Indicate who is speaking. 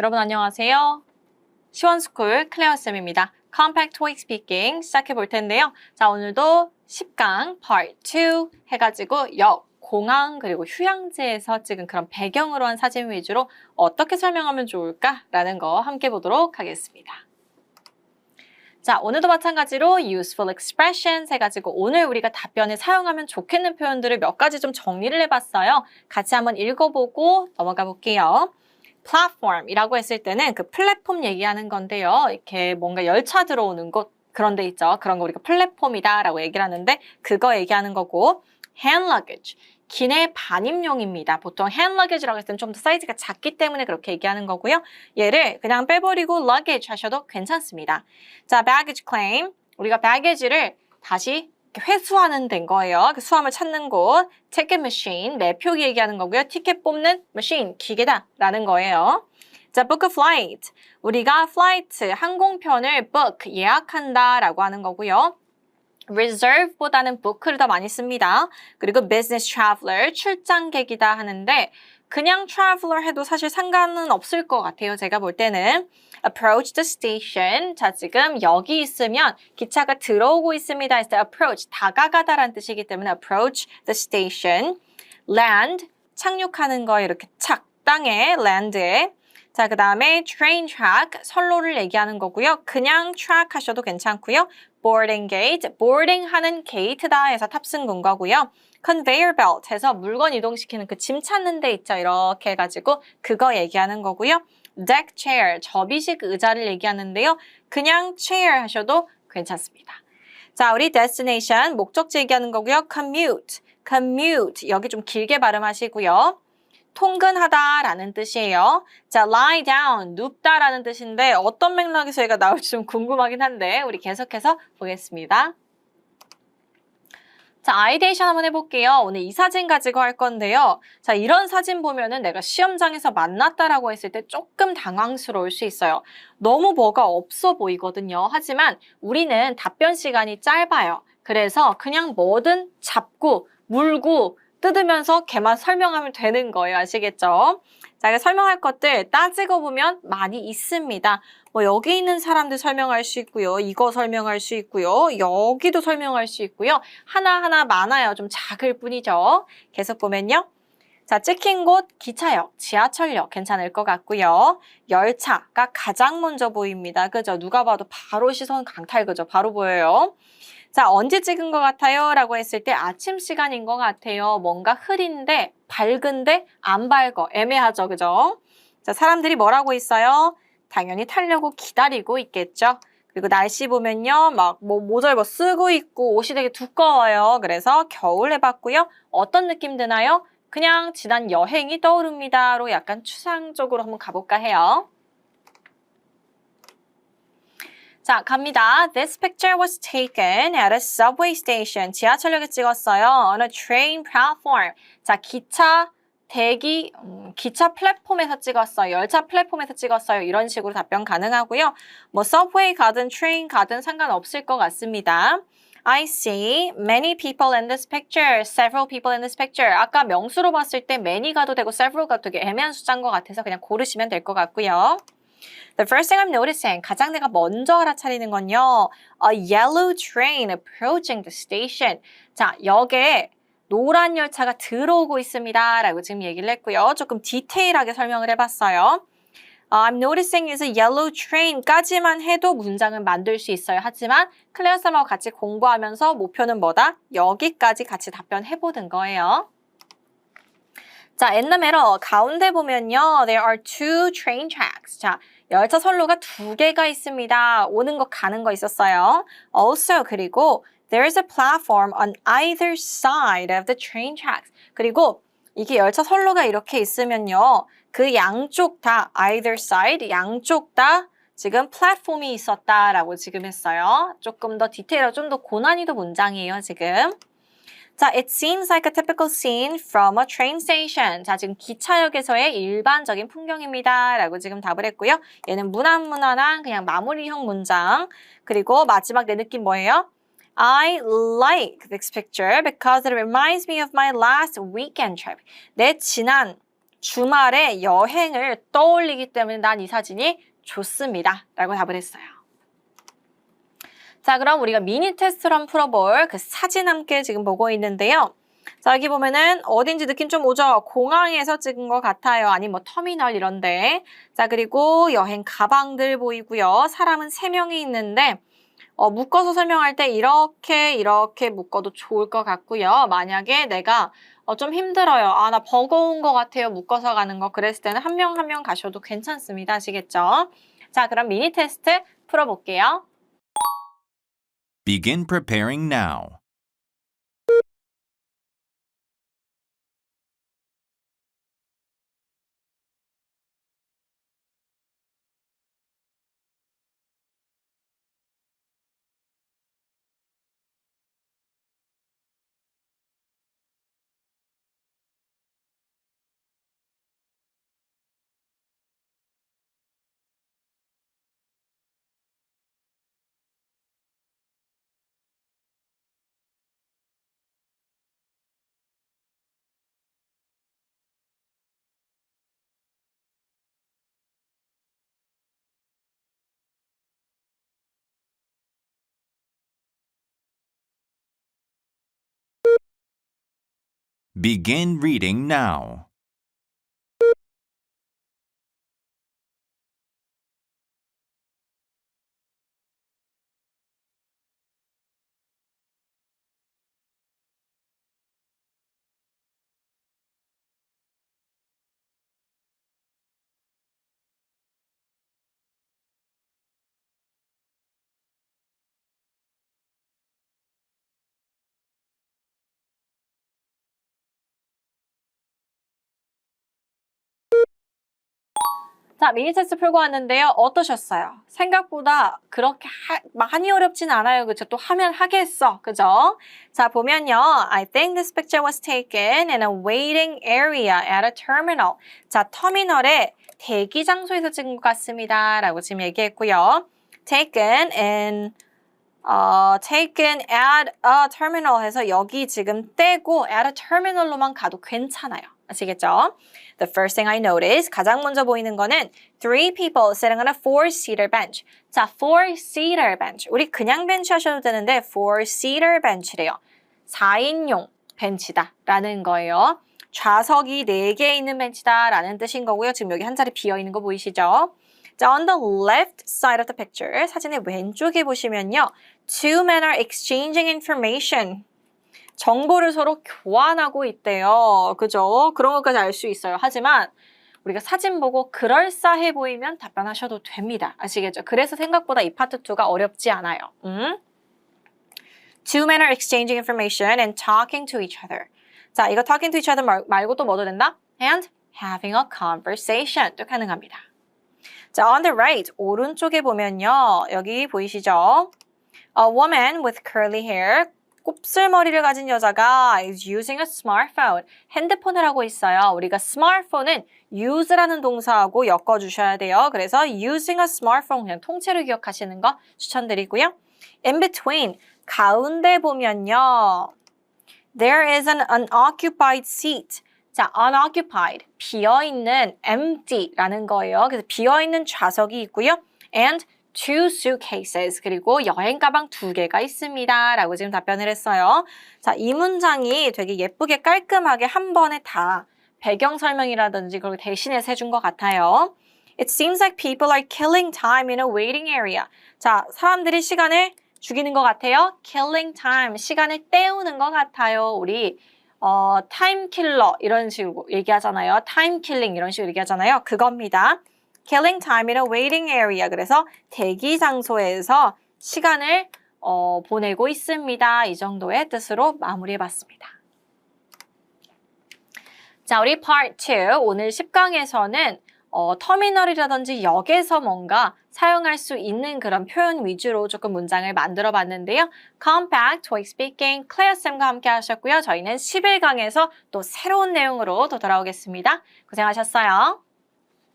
Speaker 1: 여러분 안녕하세요. 시원스쿨 클레어쌤입니다. Compact TOEIC Speaking 시작해 볼 텐데요. 자, 오늘도 10강 Part 2 해가지고 역, 공항 그리고 휴양지에서 찍은 그런 배경으로 한 사진 위주로 어떻게 설명하면 좋을까라는 거 함께 보도록 하겠습니다. 자, 오늘도 마찬가지로 useful expressions 해가지고 오늘 우리가 답변에 사용하면 좋겠는 표현들을 몇 가지 좀 정리를 해봤어요. 같이 한번 읽어보고 넘어가 볼게요. 플랫폼이라고 했을 때는 그 플랫폼 얘기하는 건데요. 이렇게 뭔가 열차 들어오는 곳 그런 데 있죠. 그런 거 우리가 플랫폼이다라고 얘기를 하는데 그거 얘기하는 거고 hand luggage 기내 반입용입니다. 보통 hand luggage라고 했을 때는 좀 더 사이즈가 작기 때문에 그렇게 얘기하는 거고요. 얘를 그냥 빼버리고 luggage 하셔도 괜찮습니다. 자, baggage claim 우리가 baggage를 다시 회수하는 된 거예요. 그 수함을 찾는 곳, ticket machine, 매표 얘기하는 거고요. 티켓 뽑는 machine, 기계다라는 거예요. 자, book a flight. 우리가 flight, 항공편을 book, 예약한다 라고 하는 거고요. reserve보다는 book를 더 많이 씁니다. 그리고 business traveler, 출장객이다 하는데 그냥 traveler 해도 사실 상관은 없을 것 같아요. 제가 볼 때는 approach the station. 자, 지금 여기 있으면 기차가 들어오고 있습니다. 때 approach, 다가가다라는 뜻이기 때문에 approach the station. land, 착륙하는 거 이렇게 착, 땅에, land에. 자, 그 다음에 train track, 선로를 얘기하는 거고요. 그냥 track 하셔도 괜찮고요. boarding gate, boarding 하는 게이트다 해서 탑승 거고요. conveyor belt 해서 물건 이동시키는 그 짐 찾는 데 있죠. 이렇게 해가지고 그거 얘기하는 거고요. deck chair, 접이식 의자를 얘기하는데요. 그냥 chair 하셔도 괜찮습니다. 자, 우리 destination, 목적지 얘기하는 거고요. commute, commute, 여기 좀 길게 발음하시고요. 통근하다 라는 뜻이에요. 자, lie down, 눕다 라는 뜻인데 어떤 맥락에서 얘가 나올지 좀 궁금하긴 한데 우리 계속해서 보겠습니다. 자, 아이데이션 한번 해볼게요. 오늘 이 사진 가지고 할 건데요. 자, 이런 사진 보면은 내가 시험장에서 만났다라고 했을 때 조금 당황스러울 수 있어요. 너무 뭐가 없어 보이거든요. 하지만 우리는 답변 시간이 짧아요. 그래서 그냥 뭐든 잡고 물고 뜯으면서 걔만 설명하면 되는 거예요. 아시겠죠? 자, 설명할 것들 따지고 보면 많이 있습니다. 뭐 여기 있는 사람들 설명할 수 있고요. 이거 설명할 수 있고요. 여기도 설명할 수 있고요. 하나하나 많아요. 좀 작을 뿐이죠. 계속 보면요. 자, 찍힌 곳 기차역, 지하철역 괜찮을 것 같고요. 열차가 가장 먼저 보입니다. 그죠? 누가 봐도 바로 시선 강탈 그죠? 바로 보여요. 자, 언제 찍은 것 같아요? 라고 했을 때 아침 시간인 것 같아요. 뭔가 흐린데 밝은데 안 밝어. 애매하죠. 그죠? 자, 사람들이 뭐라고 있어요? 당연히 타려고 기다리고 있겠죠. 그리고 날씨 보면요. 막 뭐 모자 뭐 쓰고 있고 옷이 되게 두꺼워요. 그래서 겨울 해봤고요. 어떤 느낌 드나요? 그냥 지난 여행이 떠오릅니다로 약간 추상적으로 한번 가볼까 해요. 자, 갑니다. This picture was taken at a subway station. 지하철역에 찍었어요. On a train platform. 자, 기차 대기, 음, 기차 플랫폼에서 찍었어요. 열차 플랫폼에서 찍었어요. 이런 식으로 답변 가능하고요. 뭐 subway 가든 train 가든 상관없을 것 같습니다. I see many people in this picture. Several people in this picture. 아까 명수로 봤을 때 many 가도 되고 several 가도 되게 애매한 숫자인 것 같아서 그냥 고르시면 될 것 같고요. The first thing I'm noticing, 가장 내가 먼저 알아차리는 건요. A yellow train approaching the station. 자, 역에 노란 열차가 들어오고 있습니다. 라고 지금 얘기를 했고요. 조금 디테일하게 설명을 해봤어요. Uh, I'm noticing is a yellow train까지만 해도 문장을 만들 수 있어요. 하지만 클레어 쌤하고 같이 공부하면서 목표는 뭐다? 여기까지 같이 답변해보는 거예요. 자, in the 가운데 보면요. There are two train tracks. 자, 열차 선로가 두 개가 있습니다. 오는 거 가는 거 있었어요. Also, 그리고 there is a platform on either side of the train tracks. 그리고 이게 열차 선로가 이렇게 있으면요. 그 양쪽 다 either side, 양쪽 다 지금 플랫폼이 있었다라고 지금 했어요. 조금 더 디테일하고 좀 더 고난이도 문장이에요, 지금. 자, it seems like a typical scene from a train station. 자, 지금 기차역에서의 일반적인 풍경입니다. 라고 지금 답을 했고요. 얘는 무난무난한 그냥 마무리형 문장. 그리고 마지막 내 느낌 뭐예요? I like this picture because it reminds me of my last weekend trip. 내 지난 주말에 여행을 떠올리기 때문에 난 이 사진이 좋습니다. 라고 답을 했어요. 자, 그럼 우리가 미니 테스트로 한번 풀어볼 그 사진 함께 지금 보고 있는데요. 자, 여기 보면은 어딘지 느낌 좀 오죠? 공항에서 찍은 것 같아요. 아니면 뭐 터미널 이런데. 자, 그리고 여행 가방들 보이고요. 사람은 세명이 있는데 어, 묶어서 설명할 때 이렇게 이렇게 묶어도 좋을 것 같고요. 만약에 내가 어, 좀 힘들어요. 아, 나 버거운 것 같아요. 묶어서 가는 거. 그랬을 때는 한 명 한 명 가셔도 괜찮습니다. 아시겠죠? 자, 그럼 미니 테스트 풀어볼게요.
Speaker 2: Begin preparing now. Begin reading now.
Speaker 1: 자, 미니 테스트 풀고 왔는데요. 어떠셨어요? 생각보다 그렇게 하- 많이 어렵진 않아요. 그죠? 또 하면 하겠어. 그죠? 자, 보면요. I think this picture was taken in a waiting area at a terminal. 자, 터미널의 대기 장소에서 찍은 것 같습니다. 라고 지금 얘기했고요. taken in 어, taken at a terminal 해서 여기 지금 떼고 at a terminal로만 가도 괜찮아요. 아시겠죠? The first thing I noticed, 가장 먼저 보이는 거는 three people sitting on a four-seater bench. 자, four-seater bench. 우리 그냥 벤치 하셔도 되는데 four-seater bench래요. 4인용 벤치다 라는 거예요. 좌석이 4개 있는 벤치다 라는 뜻인 거고요. 지금 여기 한 자리 비어 있는 거 보이시죠? 자, on the left side of the picture, 사진의 왼쪽에 보시면요. Two men are exchanging information. 정보를 서로 교환하고 있대요. 그죠? 그런 것까지 알 수 있어요. 하지만 우리가 사진 보고 그럴싸해 보이면 답변하셔도 됩니다. 아시겠죠? 그래서 생각보다 이 파트 2가 어렵지 않아요. 음? Two men are exchanging information and talking to each other. 자, 이거 talking to each other 말, 말고 또 뭐도 된다? And having a conversation. 또 가능합니다. 자, on the right, 오른쪽에 보면요. 여기 보이시죠? A woman with curly hair, 곱슬머리를 가진 여자가 is using a smartphone. 핸드폰을 하고 있어요. 우리가 smartphone은 use라는 동사하고 엮어주셔야 돼요. 그래서 using a smartphone 그냥 통째로 기억하시는 거 추천드리고요. In between, 가운데 보면요. There is an unoccupied seat. 자, unoccupied, 비어있는, empty라는 거예요. 그래서 비어있는 좌석이 있고요. And two suitcases, 그리고 여행 가방 두 개가 있습니다. 라고 지금 답변을 했어요. 자, 이 문장이 되게 예쁘게 깔끔하게 한 번에 다 배경 설명이라든지 그걸 대신해서 해준 것 같아요. It seems like people are killing time in a waiting area. 자, 사람들이 시간을 죽이는 것 같아요. killing time, 시간을 때우는 것 같아요. 우리 어, 타임 킬러 이런 식으로 얘기하잖아요. 타임 킬링 이런 식으로 얘기하잖아요. 그겁니다. Killing time in a waiting area. 그래서 대기 장소에서 시간을 어, 보내고 있습니다. 이 정도의 뜻으로 마무리해봤습니다. 자, 우리 part 2 오늘 10강에서는 어, 터미널이라든지 역에서 뭔가 사용할 수 있는 그런 표현 위주로 조금 문장을 만들어 봤는데요. Compact, Toy Speaking, 클레어쌤과 함께 하셨고요. 저희는 11강에서 또 새로운 내용으로 또 돌아오겠습니다. 고생하셨어요.